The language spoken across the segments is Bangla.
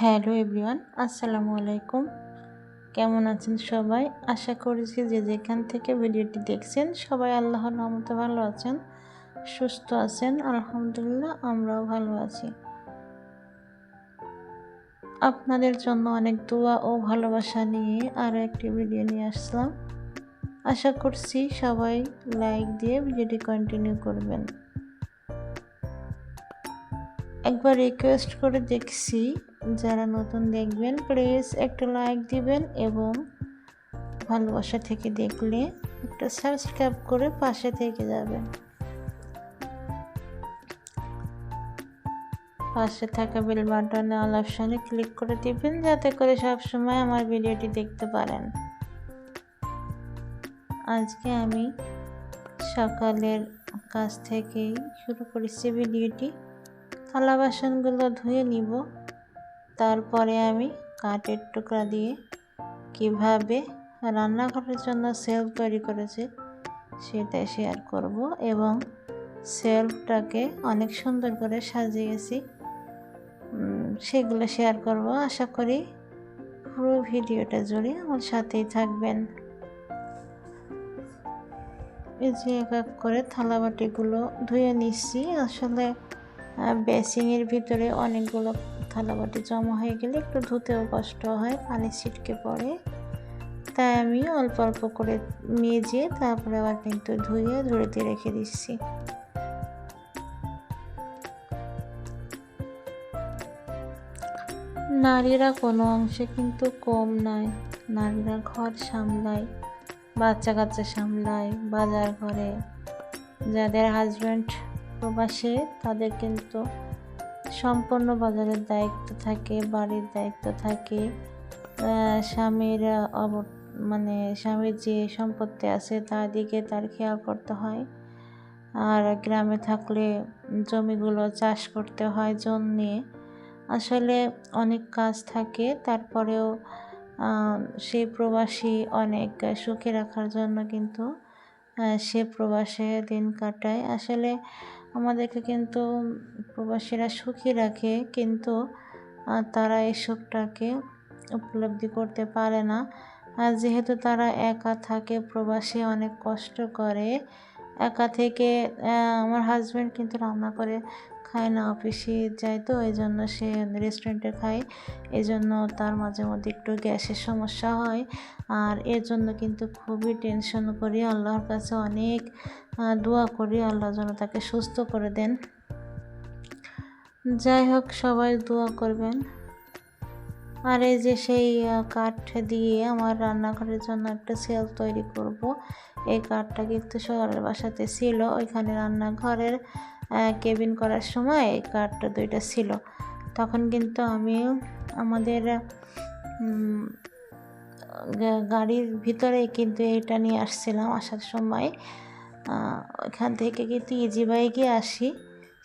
হ্যালো এভরিওয়ান, আসসালামু আলাইকুম। কেমন আছেন সবাই? আশা করছি যে যেখান থেকে ভিডিওটি দেখছেন, সবাই আল্লাহর রহমতে ভালো আছেন, সুস্থ আছেন, আলহামদুলিল্লাহ আমরাও ভালো আছি। আপনাদের জন্য অনেক দোয়া ও ভালোবাসা নিয়ে আরও একটি ভিডিও নিয়ে আসলাম। আশা করছি সবাই লাইক দিয়ে ভিডিওটি কন্টিনিউ করবেন। একবার রিকোয়েস্ট করে দেখছি, যারা নতুন দেখবেন প্লিজ একটা লাইক দিবেন এবং ভালোবাসা থেকে দেখলে একটা সাবস্ক্রাইব করে পাশে থেকে যাবেন। পাশে থাকা বেল বাটনে অল অপশানে ক্লিক করে দিবেন, যাতে করে সব সময় আমার ভিডিওটি দেখতে পারেন। আজকে আমি সকালের কাজ থেকেই শুরু করেছি ভিডিওটি থালা বাসনগুলো ধুয়ে নিব। তারপরে আমি কাঠের টুকরা দিয়ে কীভাবে রান্নাঘরের জন্য সেলফ তৈরি করেছে সেটাই শেয়ার করব এবং সেলফটাকে অনেক সুন্দর করে সাজিয়েছি। সেগুলো শেয়ার করব। আশা করি পুরো ভিডিওটা জুড়ে আমার সাথেই থাকবেন। এই যে এক এক করে থালা বাটিগুলো ধুয়ে নিচ্ছি। আসলে বেসিংয়ের ভিতরে অনেকগুলো থালাবাটি জমা হয়ে গেলে একটু ধুতেও কষ্ট হয় পানি ছিটকে পড়ে। তাই আমি অল্প অল্প করে মেজে তারপরে আবার কিন্তু ধুয়ে ধুড়িতে রেখে দিচ্ছি। নারীরা কোনো অংশে কিন্তু কম নয়। নারীরা ঘর সামলায়, বাচ্চা কাচ্চা সামলায়, বাজার ঘরে যাদের হাজব্যান্ড প্রবাসে তাদের কিন্তু সম্পূর্ণ বাজারের দায়িত্ব থাকে, বাড়ির দায়িত্ব থাকে। স্বামীর অব মানে স্বামীর যে সম্পত্তি আছে তার দিকে তার খেয়াল করতে হয়। আর গ্রামে থাকলে জমিগুলো চাষ করতে হয় জন নিয়ে। আসলে অনেক কাজ থাকে, তারপরেও সেই প্রবাসী অনেক সুখে রাখার জন্য কিন্তু সে প্রবাসে দিন কাটায়। আসলে আমাদেরকে কিন্তু প্রবাসীরা সুখী রাখে, কিন্তু তারা এসবটাকে উপলব্ধি করতে পারে না। যেহেতু তারা একা থাকে, প্রবাসে অনেক কষ্ট করে, একা থেকে আমার হাজব্যান্ড কিন্তু রান্না করে খায় না, অফিসে যায় তো এই জন্য সে রেস্টুরেন্টে খায়। এই জন্য তার মাঝে মধ্যে একটু গ্যাসের সমস্যা হয়। আর এর জন্য কিন্তু খুবই টেনশন করি। আল্লাহর কাছে অনেক দোয়া করি। আল্লাহ যেন তাকে সুস্থ করে দেন। যাই হোক, সবাই দোয়া করবেন। আর এই যে সেই কাঠ দিয়ে আমার রান্নাঘরের জন্য একটা সেল তৈরি করব। এই কাঠটা কিন্তু শহরের বাসাতে ছিল। ওইখানে রান্নাঘরের কেবিন করার সময় এই কাঠটা দুইটা ছিল। তখন কিন্তু আমি আমাদের গাড়ির ভিতরে কিন্তু এটা নিয়ে আসছিলাম আসার সময়। ওইখান থেকে কিন্তু ইজি বাইকে আসি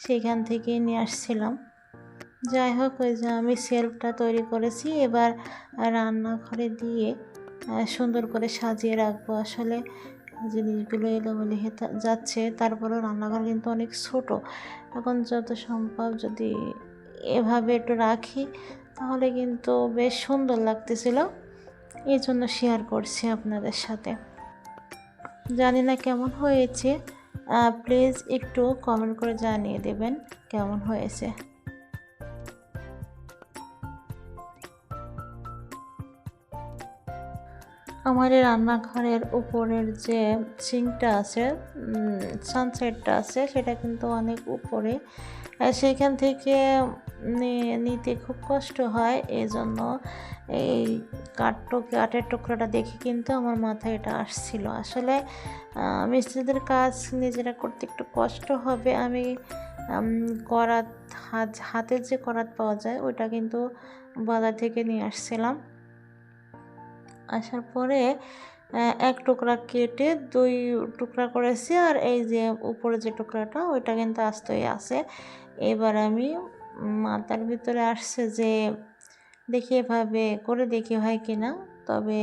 সেখান থেকে নিয়ে আসছিলাম। যাই হোক, ওই যে আমি সেলফটা তৈরি করেছি, এবার রান্নাঘরে দিয়ে সুন্দর করে সাজিয়ে রাখব। আসলে জিনিসগুলো এলোমেলো যাচ্ছে। তারপরেও রান্নাঘর কিন্তু অনেক ছোট। এখন যত সম্ভব যদি এভাবে একটু রাখি, তাহলে কিন্তু বেশ সুন্দর লাগতেছিল। এই জন্য শেয়ার করছি আপনাদের সাথে। জানি না কেমন হয়েছে। প্লিজ একটু কমেন্ট করে জানিয়ে দেবেন কেমন হয়েছে। আমার এই রান্নাঘরের উপরের যে সিঙ্কটা আছে সানসেটটা আছে, সেটা কিন্তু অনেক উপরে। সেখান থেকে নিতে খুব কষ্ট হয় এই জন্য এই কাঠ কাঠের টুকরোটা দেখে কিন্তু আমার মাথায় এটা আসছিল। আসলে মিস্ত্রিদের কাজ নিজেরা করতে একটু কষ্ট হবে, আমি করাত, হাত, হাতের যে করাত পাওয়া যায়, ওইটা কিন্তু বাজার থেকে নিয়ে আসছিলাম। আসার পরে এক টুকরা কেটে দুই টুকরা করেছি আর এই যে উপরে যে টুকরাটা, ওইটা কিন্তু আস্তই আছে। এবার আমি মাথার ভিতরে আসছে যে দেখি এভাবে করে দেখি হয় কি না তবে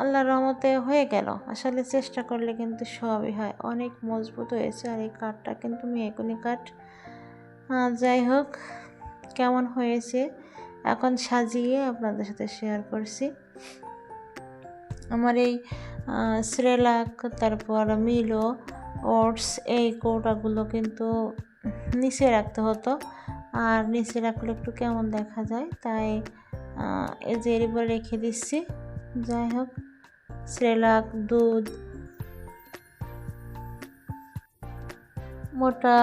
আল্লাহর রহমতে হয়ে গেল। আসলে চেষ্টা করলে কিন্তু সবই হয়। অনেক মজবুত হয়েছে আর এই কাঠটা কিন্তু মেয়েকুনি কাঠ। যাই হোক, কেমন হয়েছে এখন সাজিয়ে আপনাদের সাথে শেয়ার করছি। আমার এই শ্রেলাক তারপর মিলো ওটস এই কৌটাগুলো কিন্তু নিচে রাখতে হতো। আর নিচে রাখলে একটু কেমন দেখা যায়? তাই এই যে এর উপরে রেখে দিচ্ছি। যাই হোক শ্রেলাক দুধ। মোটা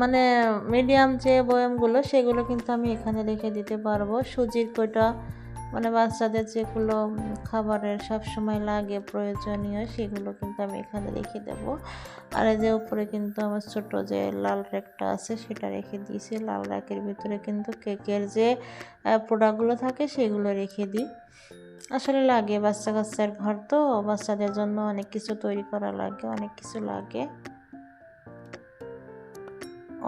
মানে মিডিয়াম যে বয়ামগুলো, সেগুলো কিন্তু আমি এখানে রেখে দিতে পারব। সুজির কয়টা মানে বাচ্চাদের যেগুলো খাবারের সব সময় লাগে, প্রয়োজনীয়, সেগুলো কিন্তু আমি এখানে রেখে দেব। আর এই যে উপরে কিন্তু আমার ছোট যে লাল র্যাকটা আছে, সেটা রেখে দিয়েছি। লাল র্যাকের ভিতরে কিন্তু কেকের যে প্রোডাক্টগুলো থাকে, সেগুলো রেখে দিই। আসলে লাগে বাচ্চা কাচ্চার ঘর তো, বাচ্চাদের জন্য অনেক কিছু তৈরি করা লাগে, অনেক কিছু লাগে।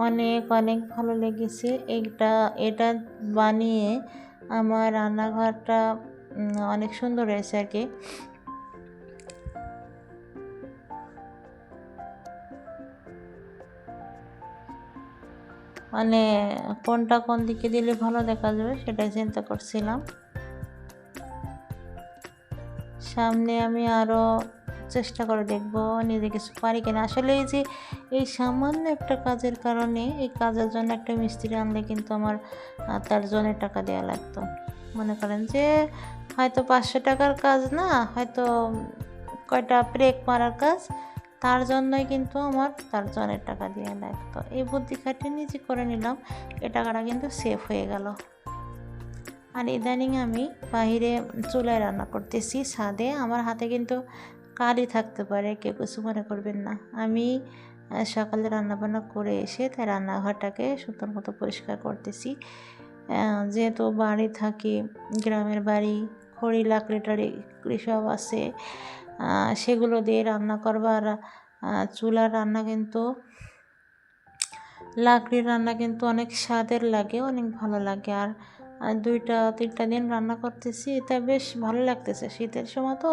অনেক অনেক ভালো লেগেছে। এইটা, এটা বানিয়ে আমার রান্নাঘরটা অনেক সুন্দর হয়েছে আর কি। মানে কোনটা কোন দিকে দিলে ভালো দেখা যাবে সেটাই চিন্তা করছিলাম। সামনে আমি আরও চেষ্টা করে দেখব নিজে কিছু পারি কিনা। আসলে এই যে, এই সামান্য একটা কাজের কারণে এই কাজের জন্য একটা মিস্ত্রি আনলে কিন্তু আমার তার জনের টাকা দেওয়া লাগতো। মনে করেন যে, হয়তো পাঁচশো টাকার কাজ না, হয়তো কয়টা ব্রেক মারার কাজ, তার জন্যই কিন্তু আমার তার জনের টাকা দেওয়া লাগতো। এই বুদ্ধি খাটিয়ে নিজে করে নিলাম, এ টাকাটা কিন্তু সেফ হয়ে গেল। আর ইদানিং আমি বাইরে চুলায় রান্না করতেছি, ছাদে। আমার হাতে কিন্তু কারি থাকতে পারে, কেউ কিছু মনে করবেন না। আমি সকালে রান্নাবান্না করে এসে তাই রান্নাঘরটাকে সুন্দর মতো পরিষ্কার করতেছি। যেহেতু বাড়ি থাকি, গ্রামের বাড়ি, খড়ি, লাকড়ি টাড়ি সব আছে সেগুলো দিয়ে রান্না করবার চুলার রান্না কিন্তু, লাকড়ির রান্না কিন্তু অনেক স্বাদের লাগে, অনেক ভালো লাগে। আর দুইটা, তিনটা দিন রান্না করতেছি, এটা বেশ ভালো লাগতেছে। শীতের সময় তো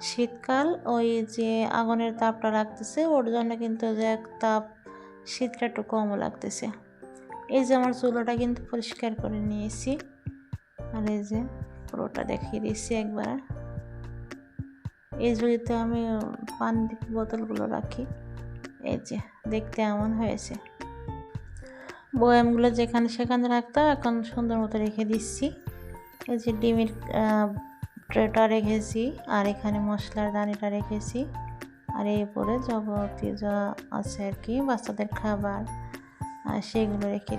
শীতকাল, ওই যে আগুনের তাপটা লাগতেছে, ওর জন্য কিন্তু যে এক তাপ শীতটা একটু কমও লাগতেছে। এই যে আমার চুলোটা কিন্তু পরিষ্কার করে নিয়েছি। আর এই যে পুরোটা দেখিয়ে দিয়েছি একবার। এই ঝুড়িতে আমি পানি বোতলগুলো রাখি। এই যে দেখতে এমন হয়েছে। বয়ামগুলো যেখানে সেখানে রাখতাম, এখন সুন্দর মতো রেখে দিচ্ছি। এই যে ডিমের ট্রেটা রেখেছি, আর এখানে মশলার দানিটা রেখেছি। আর এই উপরে যাবতীয় যা আছে আর কি বাচ্চাদের খাবার, আর সেগুলো রেখে